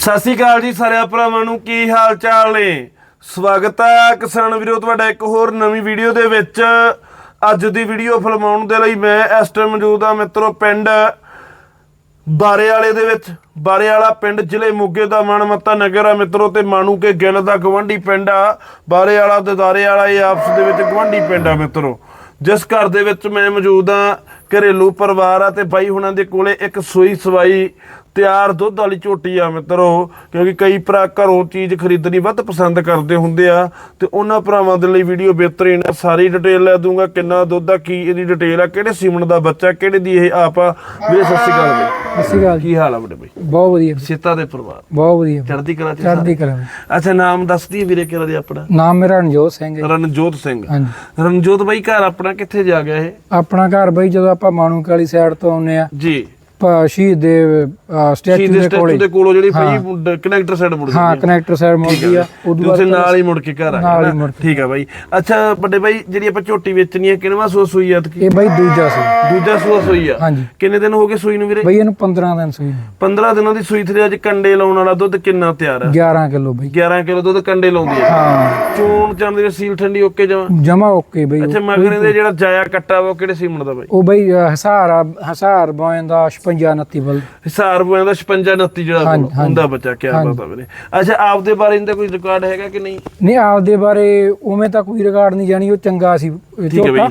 ਸਤਿ ਸ਼੍ਰੀ ਅਕਾਲ ਜੀ ਸਾਰਿਆਂ ਭਰਾਵਾਂ ਨੂੰ, ਕੀ ਹਾਲ ਚਾਲ ਨੇ? ਸਵਾਗਤ ਹੈ ਕਿਸਾਨ ਵੀਰੋ, ਤੁਹਾਡਾ ਇੱਕ ਹੋਰ ਨਵੀਂ ਵੀਡੀਓ ਦੇ ਵਿੱਚ। ਅੱਜ ਦੀ ਵੀਡੀਓ ਫਿਲਮਾਉਣ ਦੇ ਲਈ ਮੈਂ ਇਸ ਟਾਈਮ ਮੌਜੂਦ ਹਾਂ ਮਿੱਤਰੋ ਪਿੰਡ ਬਾਰੇ ਵਾਲੇ ਦੇ ਵਿੱਚ। ਬਾਰੇ ਵਾਲਾ ਪਿੰਡ ਜ਼ਿਲ੍ਹੇ ਮੋਗੇ ਦਾ ਮਨਮੱਤਾ ਨਗਰ ਆ ਮਿੱਤਰੋ ਤੇ ਮਾਣੂ ਕੇ ਗਿੱਲ ਦਾ ਗਵੰਡੀ ਪਿੰਡ ਆ। ਬਾਰੇ ਵਾਲਾ ਤੇ ਦਾਰੇ ਵਾਲਾ ਇਹ ਆਪਸ ਦੇ ਵਿੱਚ ਗਵੰਡੀ ਪਿੰਡ ਆ ਮਿੱਤਰੋ। ਜਿਸ ਘਰ ਦੇ ਵਿੱਚ ਮੈਂ ਮੌਜੂਦ ਆ ਘਰੇਲੂ ਪਰਿਵਾਰ ਆ ਤੇ ਬਾਈ ਹੁਣਾਂ ਦੇ ਕੋਲੇ ਇੱਕ ਸੂਈ ਸਵਾਈ ਤਿਆਰ ਦੁੱਧ ਵਾਲੀ ਝੋਟੀ ਆ ਮਿੱਤਰੋ ਕਿਉਂਕਿ ਕਈ ਭਰਾ ਘਰੋਂ ਚੀਜ਼ ਖਰੀਦਣੀ ਵੱਧ ਪਸੰਦ ਕਰਦੇ ਹੁੰਦੇ ਆ ਤੇ ਉਹਨਾਂ ਭਰਾਵਾਂ ਦੇ ਲਈ ਵੀਡੀਓ ਬਿਹਤਰੀਨ ਆ। ਸਾਰੀ ਡਿਟੇਲ ਲੈ ਦੂੰਗਾ ਕਿੰਨਾ ਦੁੱਧ ਆ ਕੀ ਇਹਦੀ ਡਿਟੇਲ ਆ ਕਿਹੜੇ ਸੀਮਨ ਦਾ ਬੱਚਾ ਕਿਹੜੇ ਦੀ ਇਹ ਆਪ ਵੀਰੇ ਸਤਿ ਸ਼੍ਰੀ ਅਕਾਲ ਬਈ। ਸਤਿ ਸ਼੍ਰੀ ਅਕਾਲ ਕੀ ਹਾਲ ਆ ਬੜੇ ਬਈ? ਬਹੁਤ ਵਧੀਆ। ਸੀਤਾ ਦੇ ਪਰਿਵਾਰ। ਬਹੁਤ ਵਧੀਆ। ਚੜ੍ਹਦੀ ਕਲਾ ਚ ਚੜ੍ਹਦੀ ਕਲਾ ਅੱਛਾ ਨਾਮ ਦੱਸਦੀ ਵੀਰੇ ਕਿਹੜਾ ਦੇ ਆਪਣਾ? ਨਾਮ ਮੇਰਾ ਰਣਜੋਤ ਸਿੰਘ ਹੈ ਰਣਜੋਤ ਸਿੰਘ। ਹਾਂਜੀ। ਰਣਜੋਤ ਬਾਈ ਘਰ ਆਪਣਾ ਕਿੱਥੇ ਜਾ ਗਿਆ ਇਹ? ਆਪਣਾ ਘਰ ਬਈ ਜਦੋਂ ਆਪਾਂ ਮਾਣੂਕ ਵਾਲੀ ਸਾਈਡ ਤੋਂ ਆਉਂਦੇ ਆ ਜੀ। ਸ਼ਹੀਦ ਦੇ ਸਟੈਚੂ ਦੇ ਕੋਲੇ ਦੇ ਕੋਲੋਂ ਜਿਹੜੀ ਪਈ ਕਨੈਕਟਰ ਸਾਈਡ ਮੁੜ ਹਾਂ ਕਨੈਕਟਰ ਸਾਈਡ ਮੁੜਦੀ ਆ। ਉਦੋਂ ਤੁਸੀਂ ਬਾਅਦ ਨਾਲ ਹੀ ਮੁੜ ਕੇ ਘਰ ਆ ਨਾਲ ਹੀ? ਮੁੜ। ਠੀਕ ਆ ਬਾਈ। ਅੱਛਾ ਵੱਡੇ ਬਾਈ ਜਿਹੜੀ ਆਪਾਂ ਝੋਟੀ ਵੇਚਣੀ ਹੈ ਕਿੰਨਵਾ ਸੂਈ ਆ ਕੀ ਇਹ ਬਈ ਦੂਜਾ ਸੀ ਦੂਜਾ ਸੂਆ ਸੂਈ ਆ। ਹਾਂਜੀ। ਕਿੰਨੇ ਦਿਨ ਹੋ ਗਏ ਸੂਈ ਨੂੰ ਵੀਰੇ? ਬਈ ਇਹਨੂੰ 15 ਦਿਨ ਸੂਈ ਨੂੰ। 15 ਦਿਨਾਂ ਦੀ ਸੂਈ ਤੇ ਅੱਜ ਕੰਡੇ ਲਾਉਣ ਵਾਲਾ ਦੁੱਧ ਕਿੰਨਾ ਤਿਆਰ ਆ? 11 ਕਿਲੋ ਬਈ। 11 ਕਿਲੋ ਦੁੱਧ ਕੰਡੇ ਲਾਉਂਦੀ ਆ। ਹਾਂ। ਚੋਣ ਚੰਦ ਦੀ ਸੀਲ ਠੰਡੀ ਓਕੇ ਜਮਾ? ਜਮਾ ਓਕੇ ਬਈ। ਅੱਛਾ ਮਗਰੇ ਦੇ ਜਿਹੜਾ ਜਾਇਆ ਕੱਟਾ ਵਾ ਉਹ ਕਿਹੜੇ ਸੀਮਣ ਦਾ ਬਾਈ? ਉਹ ਬਈ ਅ, ਹਸਾਰ ਹਸਾਰ ਬੋਇੰ ਦਾ 56 29 ਬਲ। ਹਿਸਾਰ ਬੋਆਂ ਦਾ 56 29 ਜਿਹੜਾ ਹਾਂਜੀ, ਹੁੰਦਾ ਬੱਚਾ ਕੀ ਪਤਾ ਵੀਰੇ। ਅੱਛਾ ਆਪਦੇ ਬਾਰੇ ਇਹਦਾ ਕੋਈ ਰਿਕਾਰਡ ਹੈਗਾ ਕਿ ਨਹੀਂ? ਨਹੀਂ ਆਪਦੇ ਬਾਰੇ ਉਵੇਂ ਤਾਂ ਕੋਈ ਰਿਕਾਰਡ ਨਹੀਂ ਜਾਣੀ ਉਹ ਚੰਗਾ ਸੀ ਠੀਕ ਹੈ ਝੋਟਾ। ਬਈ।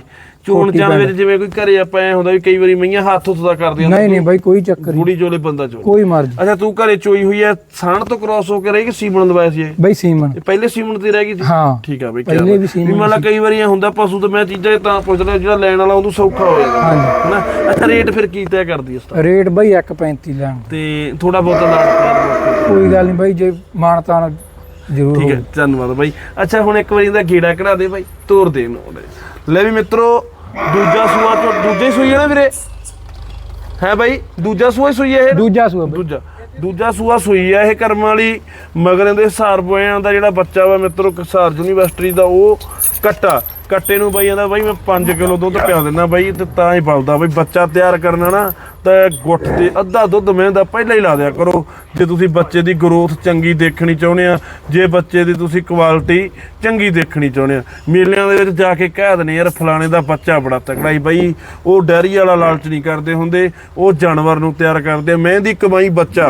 ਚੋਣ ਚੰਦ ਵਿੱਚ ਜਿਵੇਂ ਕੋਈ ਘਰੇ ਆਪਾਂ ਐ ਹੁੰਦਾ ਵੀ ਕਈ ਵਾਰੀ ਮਈਆਂ ਹੱਥ ਹੁੱਥ ਦਾ ਕਰਦੀਆਂ ਨਹੀਂ ਨਹੀਂ ਬਈ ਕੋਈ ਚੱਕਰ ਨਹੀਂ। ਚੋਲੇ ਬੰਦਾ ਚੋਲੇ ਕੋਈ ਮਰਜ਼ੀ। ਅੱਛਾ ਤੂੰ ਘਰੇ ਚੋਈ ਹੋਈ ਐ ਸਾਣ ਤੋਂ ਕ੍ਰਾਸ ਹੋ ਕੇ ਰਹੀ ਕਿ ਸੀਮਣ ਦਵਾਇਆ ਸੀ ਬਈ ਸੀਮਨ ਇਹ ਪਹਿਲੇ ਸੀਮਣ ਤੇ ਰਹਿ ਗਈ ਸੀ? ਹਾਂ। ਠੀਕ ਆ ਬਈ ਪਹਿਲੇ ਵੀ। ਸੀਮਨ ਵੀ ਮਤਲਬ ਕਈ ਵਾਰੀ ਐ ਹੁੰਦਾ ਪਸ਼ੂ ਤੇ ਮੈਂ ਚੀਜ਼ਾਂ ਤਾਂ ਪੁੱਛਦਾ ਜਿਹੜਾ ਲੈਣ ਵਾਲਾ ਉਹਨੂੰ ਸੌਖਾ ਹੋ ਜਾਂਦਾ। ਹਾਂਜੀ। ਹਨਾ? ਅੱਛਾ ਰੇਟ ਫਿਰ ਕੀ ਤੈਅ ਕਰਦੀ ਇਸ ਦਾ ਰੇਟ ਬਈ 1.35 ਲੈਣ ਤੇ ਥੋੜਾ ਬਹੁਤਾ ਨਾਲ ਕੋਈ ਗੱਲ ਨਹੀਂ ਬਈ ਜੇ ਮਾਨਤਾਨ ਜ਼ਰੂਰ ਠੀਕ। ਹੈ ਧੰਨਵਾਦ ਬਾਈ। ਅੱਛਾ ਹੁਣ ਇੱਕ ਵਾਰੀ ਇਹਦਾ ਗੇੜਾ ਕਢਾ ਦੇ ਬਾਈ ਤੋਰ ਦੇ ਉਹਦੇ। ਲੈ ਵੀ ਮਿੱਤਰੋ ਦੂਜਾ ਸੂਆ ਚੋਂ ਦੂਜੇ ਸੂਈ ਹੈ ਨਾ ਵੀਰੇ? ਹੈ ਬਾਈ? ਦੂਜਾ ਸੂਆ ਹੀ ਸੂਈ ਹੈ ਇਹ? ਦੂਜਾ ਸੂਆ ਬਈ। ਦੂਜਾ ਦੂਜਾ ਸੂਆ ਸੂਈ ਆ ਇਹ ਕਰਮ ਵਾਲੀ ਮਗਰਾਂ ਦੇ ਹਿਸਾਰ ਬੋਇਆਂ ਦਾ ਜਿਹੜਾ ਬੱਚਾ ਵਾ ਮਿੱਤਰੋ ਕਸਾਰ ਯੂਨੀਵਰਸਿਟੀ ਦਾ ਉਹ ਕੱਟਾ। ਕੱਟੇ ਨੂੰ ਬਾਈ ਕਹਿੰਦਾ ਬਾਈ ਮੈਂ 5 ਕਿਲੋ ਦੁੱਧ ਪਿਆ ਦਿੰਦਾ ਬਾਈ ਤੇ ਤਾਂ ਹੀ ਪਲਦਾ ਬਾਈ ਬੱਚਾ ਤਿਆਰ ਕਰਨਾ ਨਾ ਤਾਂ ਗੁੱਟ ਤੇ ਅੱਧਾ ਦੁੱਧ ਮਹਿੰਦਾ ਪਹਿਲਾਂ ਹੀ ਲਾ ਦਿਆ ਕਰੋ। ਜੇ ਤੁਸੀਂ ਬੱਚੇ ਦੀ ਗਰੋਥ ਚੰਗੀ ਦੇਖਣੀ ਚਾਹੁੰਦੇ ਆ, ਜੇ ਬੱਚੇ ਦੀ ਤੁਸੀਂ ਕੁਆਲਿਟੀ ਚੰਗੀ ਦੇਖਣੀ ਚਾਹੁੰਦੇ ਆ। ਮੇਲਿਆਂ ਦੇ ਵਿੱਚ ਜਾ ਕੇ ਕਹਿ ਦਨੇ ਯਾਰ, ਫਲਾਣੇ ਦਾ ਬੱਚਾ ਬੜਾ ਤਕੜਾ ਹੀ ਬਾਈ। ਉਹ ਡੈਰੀ ਵਾਲਾ ਲਾਲਚ ਨਹੀਂ ਕਰਦੇ ਹੁੰਦੇ, ਉਹ ਜਾਨਵਰ ਨੂੰ ਤਿਆਰ ਕਰਦੇ ਆ। ਮਹਿੰਦੀ ਕਮਾਈ ਬੱਚਾ।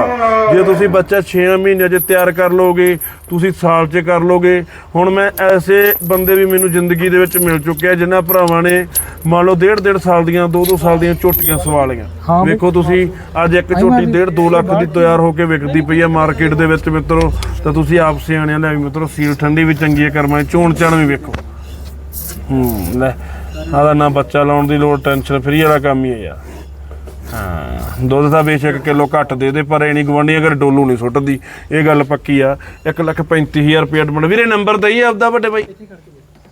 ਜੇ ਤੁਸੀਂ ਬੱਚਾ 6 ਮਹੀਨਿਆਂ 'ਚ ਤਿਆਰ ਕਰ ਲੋਗੇ ਤੁਸੀਂ ਸਾਲ 'ਚ ਕਰ ਲੋਗੇ ਹੁਣ ਮੈਂ ਐਸੇ ਬੰਦੇ ਵੀ ਮੈਨੂੰ ਜ਼ਿੰਦਗੀ ਦੇ ਵਿੱਚ ਮਿਲ ਚੁੱਕੇ ਆ ਜਿਨ੍ਹਾਂ ਭਰਾਵਾਂ ਨੇ ਮੰਨ ਲਓ ਡੇਢ ਡੇਢ ਸਾਲ ਦੀਆਂ ਦੋ ਦੋ ਸਾਲ ਦੀਆਂ ਝੋਟੀਆਂ ਸਵਾ ਲਈਆਂ। ਹਾਂ। ਵੇਖੋ ਤੁਸੀਂ ਅੱਜ ਇੱਕ ਝੋਟੀ ਡੇਢ 2 ਲੱਖ ਦੀ ਤਿਆਰ ਹੋ ਕੇ ਵਿਕਦੀ ਪਈ ਆ ਮਾਰਕੀਟ ਦੇ ਵਿੱਚ ਮਿੱਤਰੋ ਤਾਂ ਤੁਸੀਂ ਆਪ ਸਿਆਣਿਆਂ ਲੈ ਵੀ ਮਿੱਤਰੋ ਸੀਲ ਠੰਡੀ ਵੀ ਚੰਗੀ ਹੈ ਕਰਮਾਂ ਚੋਣ ਚਣ ਵੀ ਵੇਖੋ। ਹੂੰ ਲੈ ਆਦਾ ਨਾ ਬੱਚਾ ਲਾਉਣ ਦੀ ਲੋੜ ਟੈਨਸ਼ਨ ਫਰੀ ਵਾਲਾ ਕੰਮ ਹੀ ਹੈ ਯਾਰ। ਹਾਂ ਦੁੱਧ ਦਾ ਬੇਸ਼ੱਕ ਕਿਲੋ ਘੱਟ ਦੇ ਦੇ ਪਰ ਇਹ ਨਹੀਂ ਗਵੰਡੀ ਅਗਰ ਡੋਲੂ ਨਹੀਂ ਸੁੱਟਦੀ ਇਹ ਗੱਲ ਪੱਕੀ ਆ। 1 ਲੱਖ 35000 ਰੁਪਏ ਐਡਮਿਟ ਵੀਰੇ ਨੰਬਰ ਦਈ ਆਪਦਾ ਵੱਡੇ ਬਾਈ।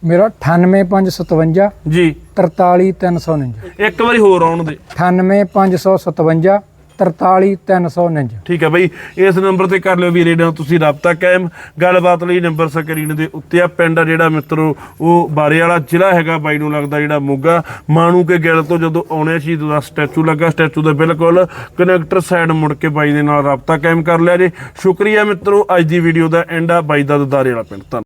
ਮੇਰਾ 98557 ਜੀ। 43349 ਇੱਕ ਵਾਰੀ ਹੋਰ ਆਉਣ ਦੇ। 98557 43349 ਠੀਕ ਹੈ ਬਈ ਇਸ ਨੰਬਰ ਤੇ ਕਰ ਲਿਓ ਵੀਰੇ ਨਾਲ ਤੁਸੀਂ ਰਾਬਤਾ ਕਾਇਮ। ਗੱਲਬਾਤ ਲਈ ਨੰਬਰ ਸਕਰੀਨ ਦੇ ਉੱਤੇ ਆ ਪਿੰਡ ਆ ਜਿਹੜਾ ਮਿੱਤਰੋ ਉਹ ਬਾਰੇ ਵਾਲਾ ਜ਼ਿਲ੍ਹਾ ਹੈਗਾ ਬਾਈ ਨੂੰ ਲੱਗਦਾ ਜਿਹੜਾ ਮੋਗਾ। ਮਾਣੂ ਕੇ ਗਿਲ ਤੋਂ ਜਦੋਂ ਆਉਣੇ ਸੀ ਦਾ ਸਟੈਚੂ ਲੱਗਾ ਸਟੈਚੂ ਦੇ ਬਿਲਕੁਲ ਕਨੈਕਟਰ ਸਾਈਡ ਮੁੜ ਕੇ ਬਾਈ ਦੇ ਨਾਲ ਰਾਬਤਾ ਕਾਇਮ ਕਰ ਲਿਆ ਜੇ। ਸ਼ੁਕਰੀਆ ਮਿੱਤਰੋ ਅੱਜ ਦੀ ਵੀਡੀਓ ਦਾ ਐਂਡ ਆ ਬਾਈ ਦਾ ਦਦਾਰੇ ਵਾਲਾ ਪਿੰਡ।